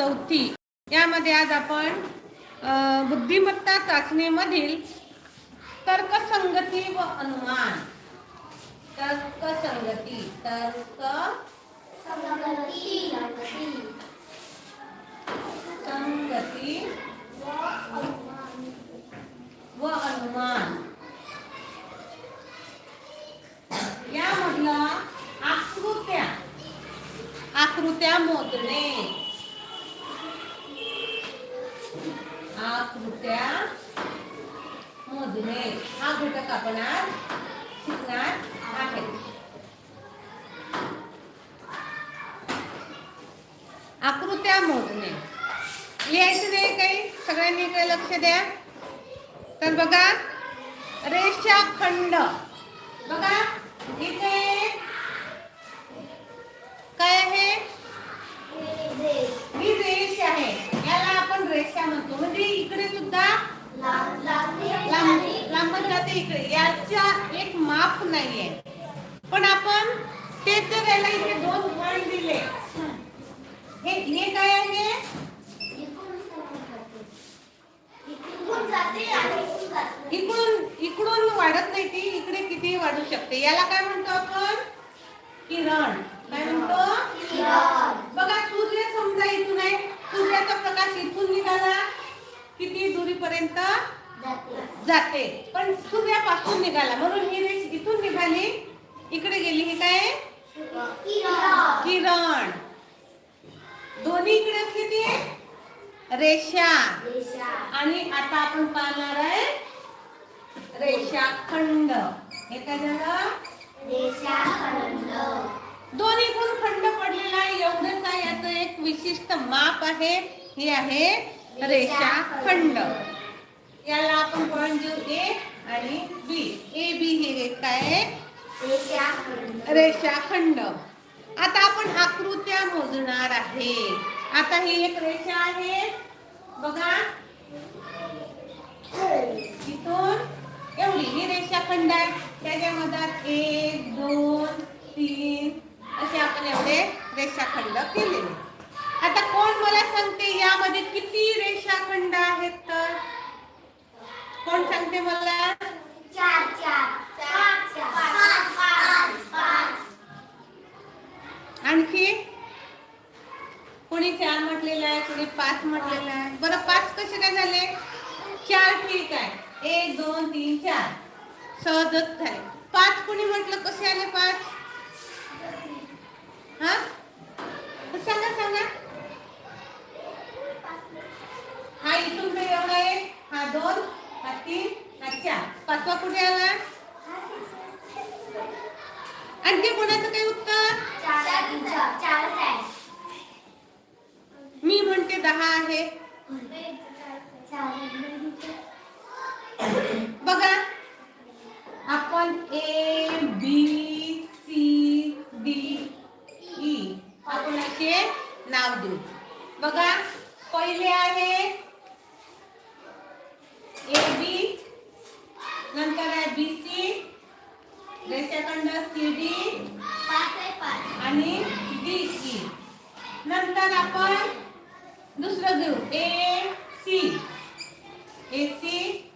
चौथी. यामध्ये आज आपण बुद्धिमत्ता चाचणीमधील तर्कसंगती व अनुमान. तर्कसंगती तर्क संगती व अनुमान. यामधला आकृत्या. आकृत्या मोजणे. आकृत्या मोजणे हा घटक आपण आज शिकणार आहे. आकृत्या मोजणे. लिहायचं नाही काही सगळ्यांनी काही लक्ष द्या. तर बघा रेषाखंड बघा इथे काय आहे ही रेष आहे याला रेषा म्हणतो? म्हणजे इकडे सुद्धा लांब लांबत जाते इकडे. याच्या एक माप नाहीये. पण आपण ते जर याला इथे दोन पॉइंट दिले. हे हे काय आहे? इकडून इकडून वाढत नाही ती. इकडे किती वाढू शकते. याला काय म्हणतो आपण? किरण. काय म्हणतो? बघा सूर्य समजा इथून आहे. सूर्याचा प्रकाश इथून निघाला. किती दुरीपर्यंत जाते. पण सूर्यापासून निघाला. म्हणून ही रेष इथून निघाली. इकडे गेली ही काय? किरण. दोन्ही इकडे असली ती रेषा. आणि आता आपण पाहणार आहे रेषाखंड हे काय झालं? दोन्ही गुण खंड पडलेला आहे. एवढंच आहे. याचं एक विशिष्ट माप आहे. हे आहे रेषाखंड याला आपण पॉइंट देऊ ए आणि बी. ए बी हे काय आहे? रेषाखंड आता आपण आकृत्या मोजणार आहे. आता ही एक रेषा आहे. बघा. इथून एवढी ही रेषाखंड आहे. त्याच्या मधात एक दोन तीन असे आपण एवढे रेषाखंड केलेले आता कोण मला सांगते यामध्ये किती रेषाखंड आहेत तर? कोण सांगते मला? आणखी? कोणी चार म्हटलेलं आहे कोणी पाच म्हटलेलं आहे. बरं पाच कसे काय झाले? चार ठीक आहे. एक दोन तीन चार. सहजच झाले. पाच कोणी म्हटलं कसे आले पाच? हा? सांगा सांगा. हा इथून तर एवढा एक हा दोन हा तीन हा चार. पाचवा कुठे आला. आणखी कोणाचं काही उत्तर? मी म्हणते दहा आहे. बघा. आपण A B C D E आपण नाव देऊ. बघा पहिले आहे ए बी नंतर आहे बी सी रेषाखंड सी डी आणि डी ई e. नंतर आपण दुसरं घेऊ. ए सी ए सी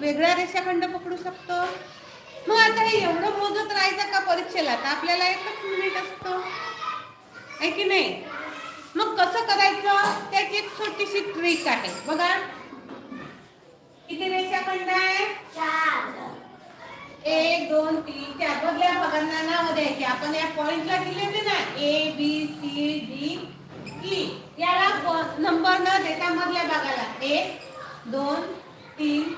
वेगळा रेषाखंड पकडू शकतो? मग आता हे एवढं मोजत राहायचं का परीक्षेला? तर आपल्याला एकच मिनिट असतो. आहे की नाही? मग कसं करायचं? त्याची एक छोटीशी ट्रिक आहे. बघा. किती रेषाखंड आहे? चार. एक दोन तीन चार. बघल्या भागांना नाव द्यायचे. आपण या पॉइंटला दिले होते ना. A B C D E याला नंबर न देता मधल्या भागाला एक दोन तीन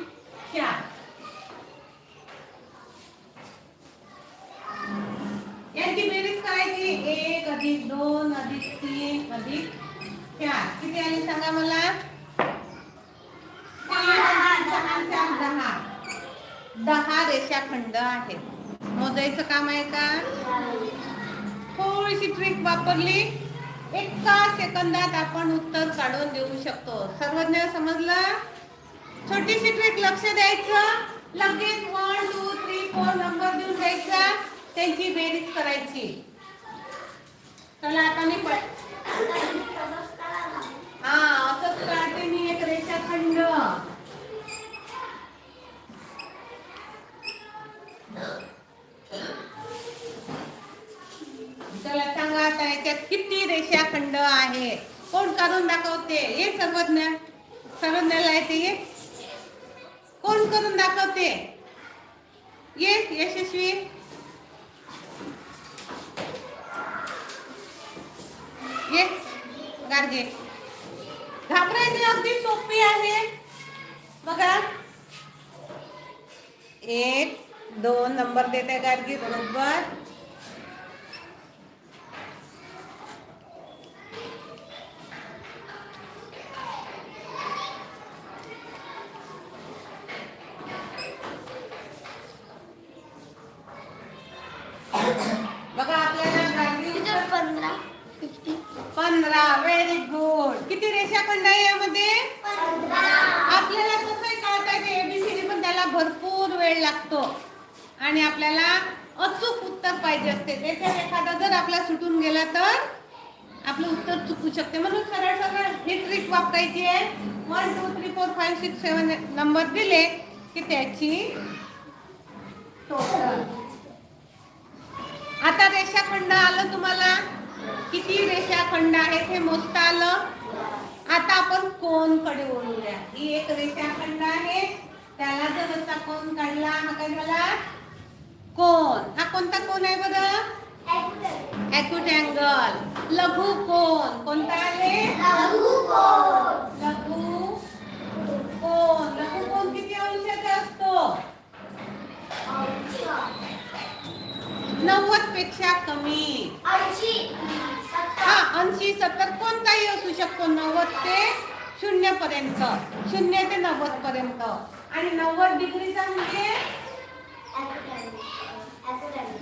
यांची बेरीज करायची. एक अधिक दोन अधिक तीन अधिक चार. किती आले सांगा मला? दहा दहा रेषाखंड आहेत. मोजायचं काम आहे का? थोडीशी ट्रिक वापरली. एका सेकंदात आपण उत्तर काढून देऊ शकतो. सर्वज्ञ समजलं? छोटीशी ट्रिक लक्ष द्यायचं. लगेच one two three four number देऊन द्यायचा. त्यांची बेरीज करायची. चला आता मी पण हा असंच काढते मी एक रेषाखंड. चला सांगा आता याच्यात किती रेषाखंड आहे कोण काढून दाखवते? ये सर्वज्ञ सर्वज्ञाला येते ये कोण करून दाखवते. ये यशस्वी. ये गार्गे. घाबरायची अगदी सोपी आहे. बघा. एक दोन नंबर देते गार्गी बरोबर बघा आपल्याला गार्गी उत्तर पंधरा फिफ्टी पंधरा व्हेरी गुड किती रेषाखंड आहे यामध्ये आपल्याला कसं कळतं की एबीसीडी पण त्याला भरपूर वेळ लागतो. आणि आपल्याला अचूक उत्तर पाहिजे असते. त्याच्यात एखादा जर आपला सुटून गेला तर आपलं उत्तर चुकू शकते. म्हणून सरळ सरळ ही ट्रिक वापरायची आहे. One two three four five six seven number दिले की त्याची टोटल आता रेषाखंड आलं तुम्हाला? किती रेषाखंड आहेत हे मोजता आलं? आता आपण कोणकडे वळूया? ही एक रेषाखंड आहे. त्याला जर असा कोण काढला? हा काय झाला? कोण? हा कोणता कोण आहे बरं? अँगल लघु कोण? कोणता आहे? लघु कोण. लघु कोण? किती अंशाचा असतो? नव्वदपेक्षा कमी. हा ऐंशी सत्तर कोणताही असू शकतो. नव्वद ते शून्य पर्यंत शून्य ते नव्वद पर्यंत आणि नव्वद डिग्रीचा म्हणजे?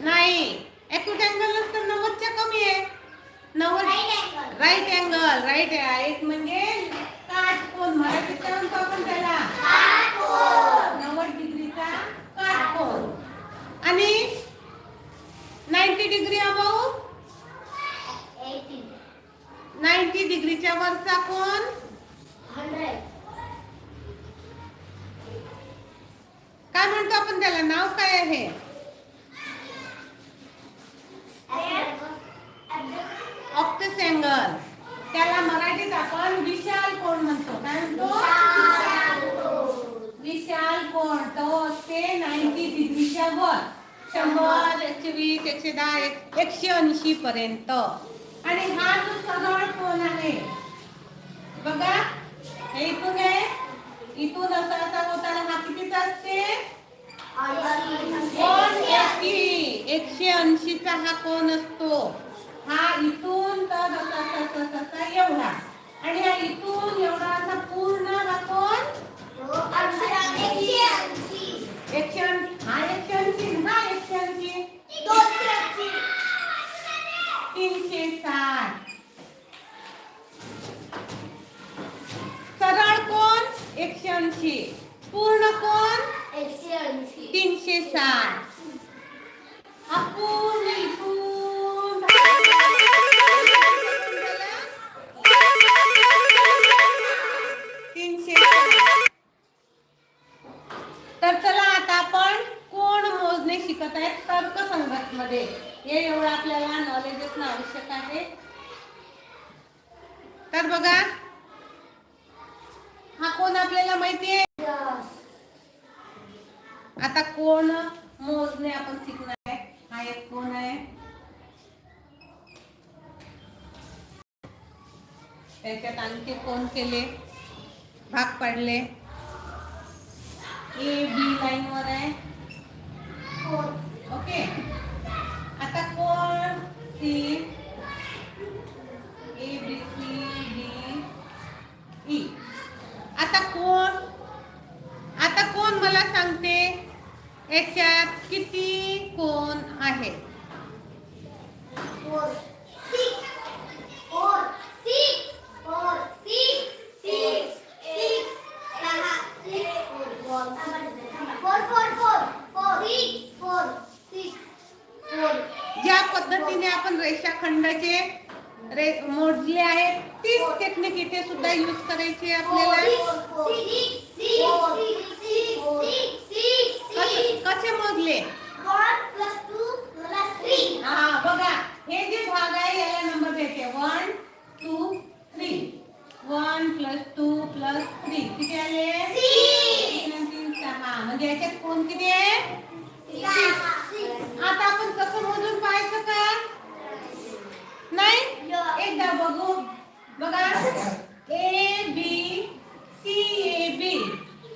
नाही. ॲक्यूट अँगल नसतं नव्वदच्या कमी आहे. नव्वद राईट अँगल राईट एक म्हणजे काटकोन. मराठीत काय म्हणतो आपण त्याला नव्वद डिग्रीचा काटकोन. आणि नाईन्टी डिग्री अबाऊ? नाईन्टी डिग्रीच्या वरचा कोण? काय म्हणतो आपण त्याला? नाव काय आहे? ऑक्टस अँगल त्याला मराठीत आपण विशाल कोण म्हणतो? काय म्हणतो? विशाल कोण? तो असते नाईन्टी डिग्रीच्या वर. शंभर एकशे वीस एकशे दहा एकशे ऐंशी पर्यंत. आणि हा जो सरळ कोण आहे? बघा. हे इथून आहे इथून असा असा होताना हा कितीचा असते? एकशे ऐंशीचा हा कोण असतो? हा इथून तर असा एवढा. आणि हा इथून एवढा असा पूर्ण हा कोण? एकशे हा एकशे ऐंशी हा एकशे ऐंशी. तीनशे साठ. सरळ कोण? एकशे ऐंशी. पूर्ण कोण? तीनशे साठ हा त्याच्यात आणखी कोण केले? भाग पाडले. ए बी लाईनवर आहे. ओके. आता कोण? C. A B C D E. आता कोण? आता कोण मला सांगते? याच्यात किती कोण आहे? रेषाखंडाचे रे मोजले आहेत. तीच टेक्निक इथे सुद्धा यूज करायची आपल्याला. कसे मोजले? हा बघा. हे जे भाग आहे याला नंबर द्यायचे. One two three one plus two plus three किती आले? तीन सहा. म्हणजे याच्यात कोण किती आहे? आता आपण कसं मोजून पाहायचं का? नाही? एकदा बघू बघा. ए बी सी ए बी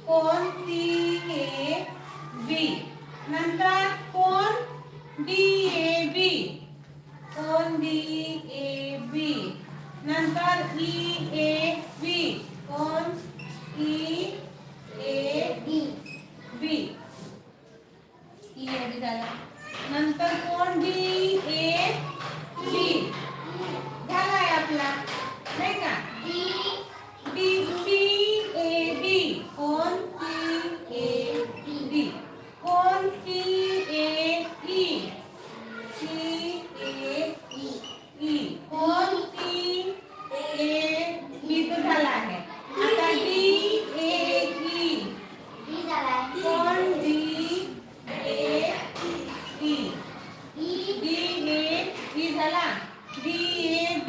कोण? सी ए बी नंतर कोण? डी ए बी कोण? डी ए बी नंतर ई ए बी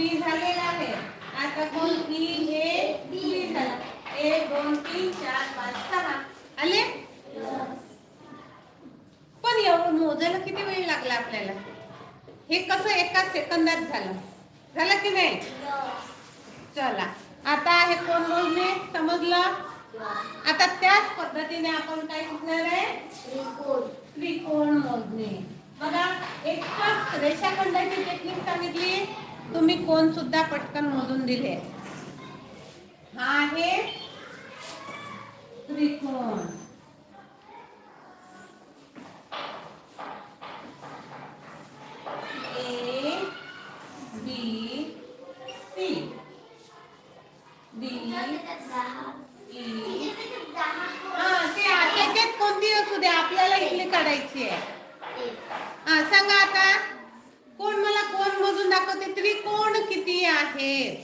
बी झालेला आहे. आता कोण? ई ए बी झाला एक दोन तीन चार पाच सहा. आले? पण एवढं मोजायला किती वेळ लागला आपल्याला? हे कसं एका सेकंदात झालं? झालं की नाही? चला. आता हे कोण मोजणे समजलं? आता त्याच पद्धतीने आपण काय शिकणार आहे? त्रिकोण. मोजणे. बघा एकच रेषाखंडाची टेक्निक सांगितली. तुम्ही कोण सुद्धा पटकन मोजून दिले. हा आहे त्रिकोण. A B C. D E. हा ते त्याच्यात कोणती असू दे आपल्याला इथली काढायची आहे. हा सांगा आता. कोण मला मधून दाखवते त्रिकोण किती आहेत?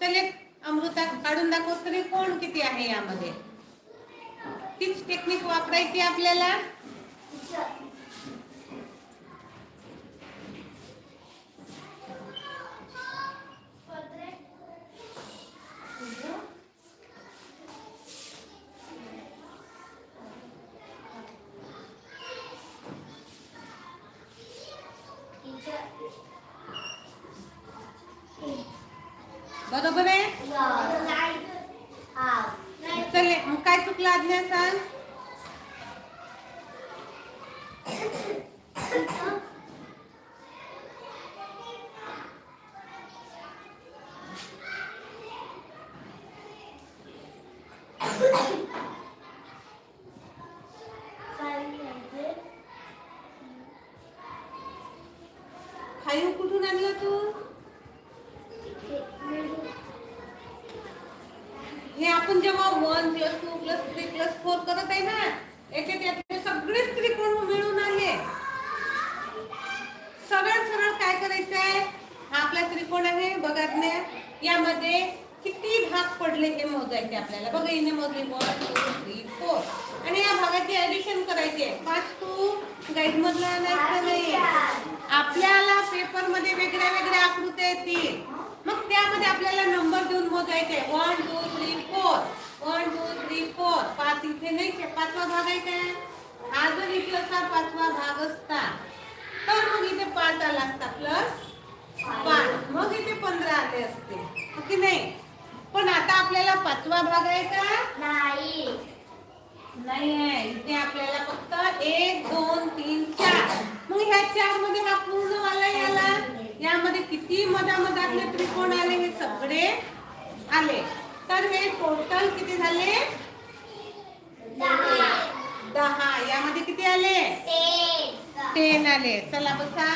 चले अमृता काढून दाखव त्रिकोण किती आहे यामध्ये? तीच टेक्निक वापरायची आपल्याला. बरोबर आहे? चले मग काय चुकलं आज्ञा सांग खायू कुठून आणलं तू हे आपण जेव्हा one plus two plus three plus four करत आहे ना याच्यात यातले सगळेच त्रिकोण मिळून आले सरळ सरळ काय करायचं आहे हा आपला त्रिकोण आहे बघा ज्ञा. यामध्ये किती भाग पडले हे मोजायचे आपल्याला? बघा इने मोजले वन टू थ्री फोर आणि या भागाची ऍडिशन करायची आहे. पाच टू गाईड मधला आणायचं नाही? आपल्याला पेपरमध्ये वेगळ्या वेगळ्या आकृत्या येतील. मग त्यामध्ये आपल्याला नंबर देऊन मोजायचे one two three four one two three four पाच इथे नाही पाचवा भाग आहे काय? हा जर इथे असा पाचवा भाग असता तर मग इथे पाच आला असता प्लस पाच मग इथे पंधरा आले असते. हो की नाही? पण आता आपल्याला पाचवा भाग आहे का? नाही. नाही आहे. इथे आपल्याला फक्त एक दोन तीन चार. मग ह्या चारमध्ये हा पूर्ण वाला याला? यामध्ये किती मधामधातले त्रिकोण आले? हे सगळे आले. तर हे टोटल किती झाले? दहा. यामध्ये किती आले? टेन आले. चला बसा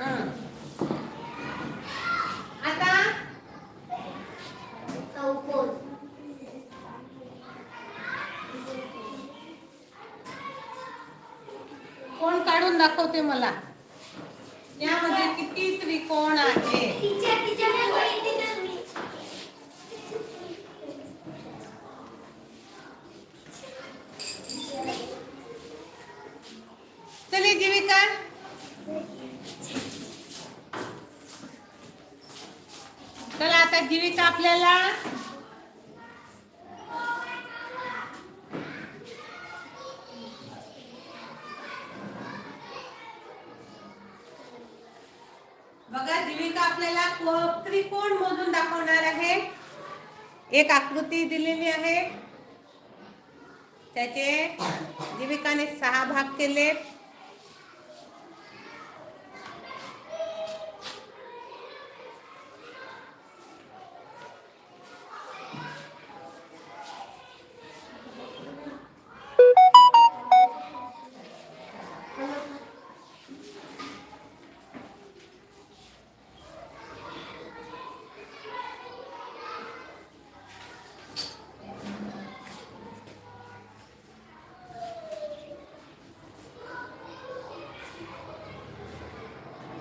हं. आता चौकोन कोण काढून दाखवते मला. यामध्ये किती त्रिकोण आहे? टीचर टीचर टीचर मी चले जीविका. चला आता जीविका आपल्याला बघा जीविका आपल्याला को- त्रिकोण मोजून दाखवणार आहे एक आकृती दिलेली आहे. त्याचे जीविकाने सहा भाग केले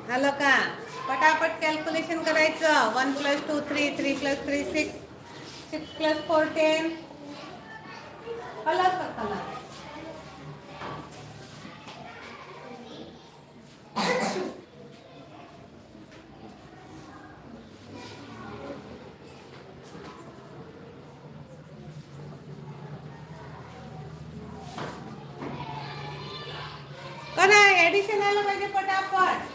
झालं का? पटापट कॅल्क्युलेशन करायचं. One plus two three three plus three six six plus four ten colour का कलर करा ऍडिशन आलं पाहिजे पटापट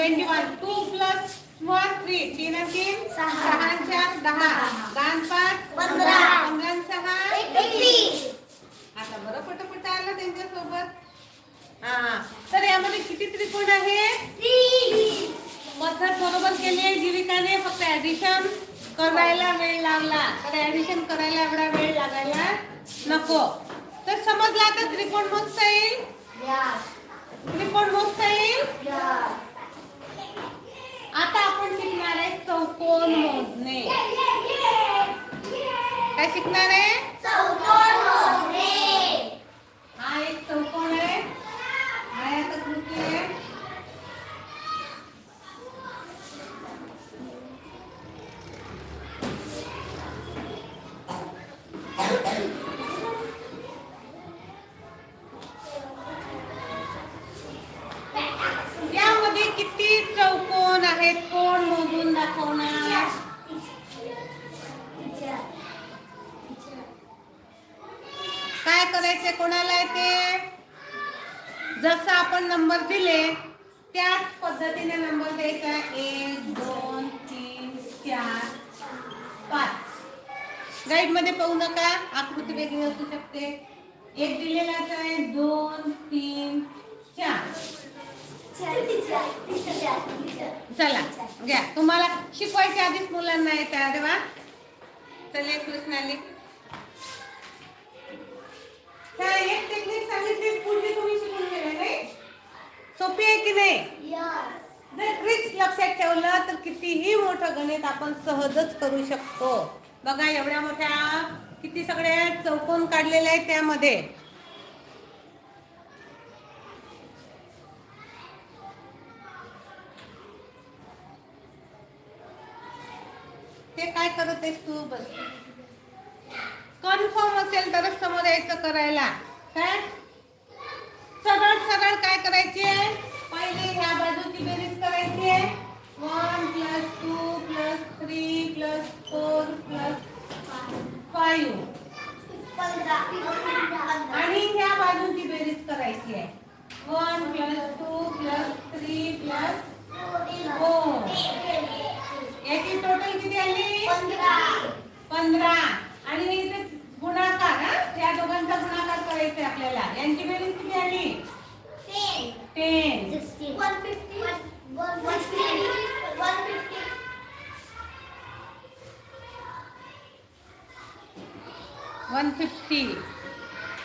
twenty one two plus one three तीन तीन सहा. चार दहा. दान पाच पंधरा. पंधरा सहा. आता बरं पटापट आलं त्यांच्यासोबत. हा. तर यामध्ये किती त्रिकोण आहे? पद्धत बरोबर केली जीविकाने फक्त ऍडिशन करायला वेळ लागला. तर ऍडिशन करायला एवढा वेळ लागायला नको. तर समजला आता त्रिकोण मोजता येईल? त्रिकोण मोजता येईल? आता आपण शिकणार आहे चौकोन मोजणे. काय शिकणार आहे? हा एक चौकोन आहे आयताकृती आहे यामध्ये किती चौकोन आहेत कोण मोजून दाखवणार काय करायचे कोणाला येते जसं आपण नंबर दिले त्याच पद्धतीने नंबर द्यायचा एक दोन तीन चार पाच गाईडमध्ये पाहू नका आकृती वेगळी असू शकते एक दिलेलाच आहे दोन तीन चार चला घ्या तुम्हाला शिकवायच्या आधीच मुलांना येतात तेव्हा चले कृष्णाली. काय एक टेक्निक सांगितली पुढची तुम्ही शिकून गेले नाही? सोपी आहे की नाही? जर ट्रिक्स लक्षात ठेवलं तर कितीही मोठं गणित आपण सहजच करू शकतो. बघा एवढ्या मोठ्या किती सगळ्या चौकोन काढलेले आहेत त्यामध्ये. ते काय करत आहेस तू? बस. कन्फर्म असेल तरच समोर यायचं करायला. काय सरळ सरळ काय करायचे पहिले ह्या बाजूची बेरीज करायची आहे one plus two plus three plus four plus five आणि ह्या बाजूची बेरीज करायची आहे one plus two plus three plus four याची टोटल किती आली पंधरा आणि इथे गुणाकार हा? या दोघांचा गुणाकार करायचा आहे आपल्याला यांची बेरीज वन फिफ्टी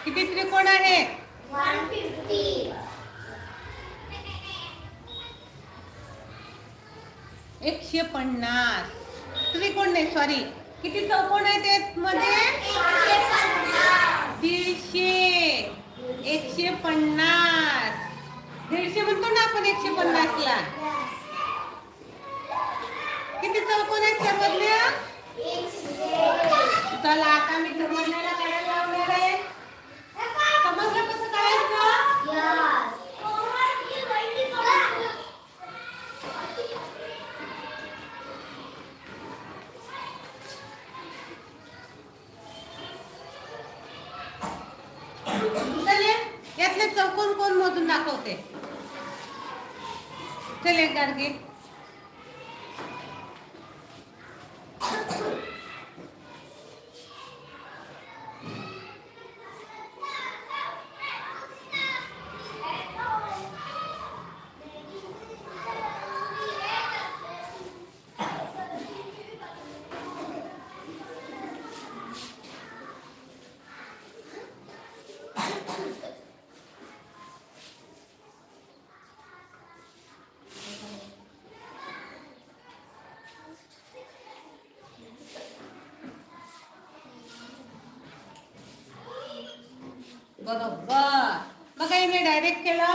किती त्रिकोण आहे वन फिफ्टी एकशे पन्नास. त्रिकोण नाही? सॉरी किती चौकोन आहेत त्यात मध्ये दीडशे. एकशे पन्नास. दीडशे म्हणतो ना आपण एकशे पन्नास ला किती चौकोन आहेत सर्वज्ञ चला आता मी सर्वज्ञाला काढायला लावणार आहे समजलं कसं काढायचं चले यातले चौकोन कोण मोजून दाखवते चल एक गाडगे बरोबर मग मी केला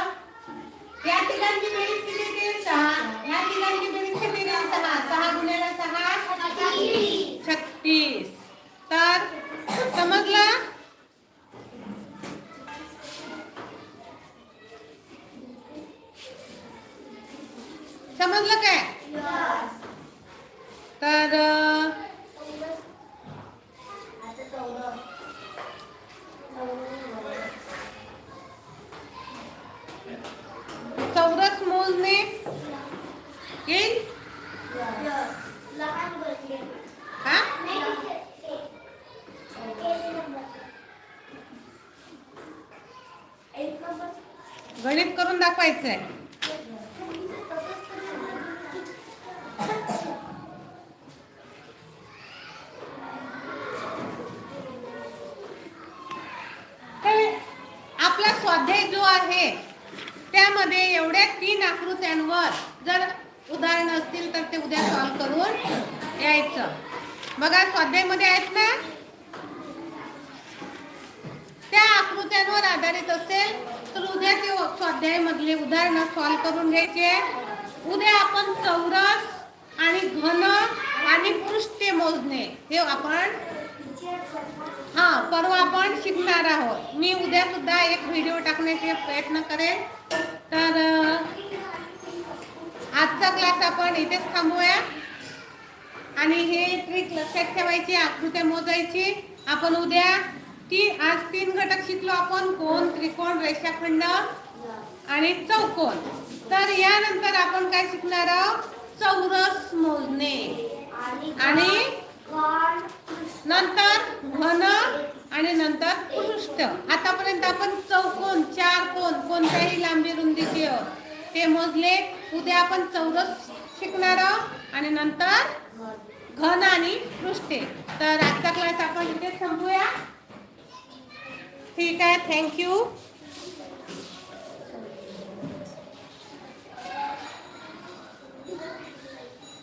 या ठिकाणची बेरीज किती देईल सहा या ठिकाणची बेरीज किती देईल सहा सहा गुन्ह्याला सहा छत्तीस तर समजलं समजलं काय तर अं, चौरस मोजणे येईल हा गणित करून दाखवायचं आहे आपला स्वाध्याय जो आहे त्यामध्ये एवढ्या तीन आकृत्यांवर जर उदाहरण असतील तर ते उद्या सॉल्व करून यायचं. बघा स्वाध्यायमध्ये आहेत ना? त्या आकृत्यांवर आधारित असेल तर उद्या ते स्वाध्यायामधले उदाहरण सॉल्व करून घ्यायचे. उद्या आपण चौरस आणि घन आणि पृष्ठे मोजणे. हे आपण हा परवा आपण शिकणार आहोत. मी उद्या सुद्धा एक व्हिडिओ टाकण्याचे प्रयत्न करेन. तर आजचा क्लास आपण इथेच थांबूया. आणि हे ट्रिक लक्षात ठेवायची आकृत्या मोजायची. आपण उद्या ती आज तीन घटक शिकलो आपण कोण त्रिकोण रेषाखंड आणि चौकोन. तर यानंतर आपण काय शिकणार आहोत? चौरस मोजणे. आणि नंतर घन आणि नंतर पृष्ठ. आतापर्यंत आपण चौकोन चार कोण कोणत्याही लांबी रुंदीचे ते मोजले. उद्या आपण चौरस शिकणार आहोत. आणि नंतर घन आणि पृष्ठे. तर आजचा क्लास आपण इथे संपूया. ठीक आहे थँक्यू